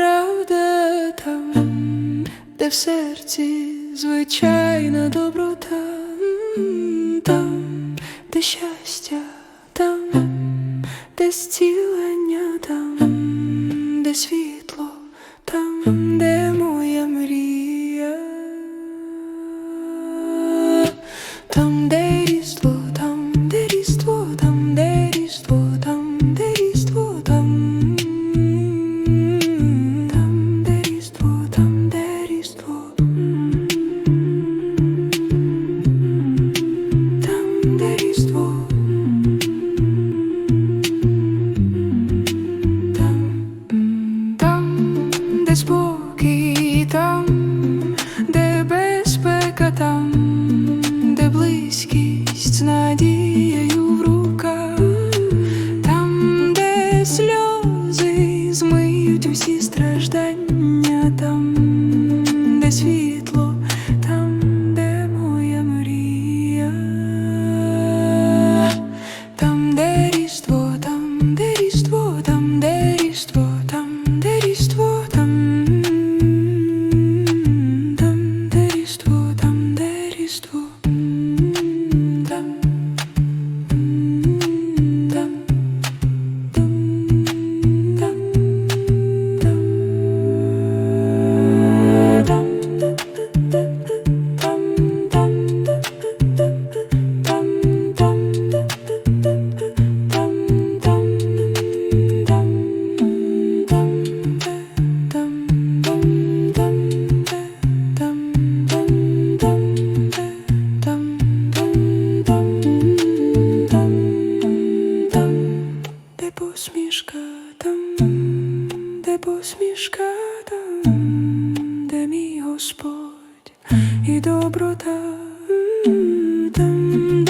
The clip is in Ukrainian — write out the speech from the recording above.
правда там, де в серці звичайна доброта, там, де щастя, там, де зцілення, там, де світло, там, де моя мрія, там, де де спокій, там, де безпека, там, де близькість з надією в руках, там, де сльози змиють усі страждання, там, де світло, там, де мій Господь і доброта там,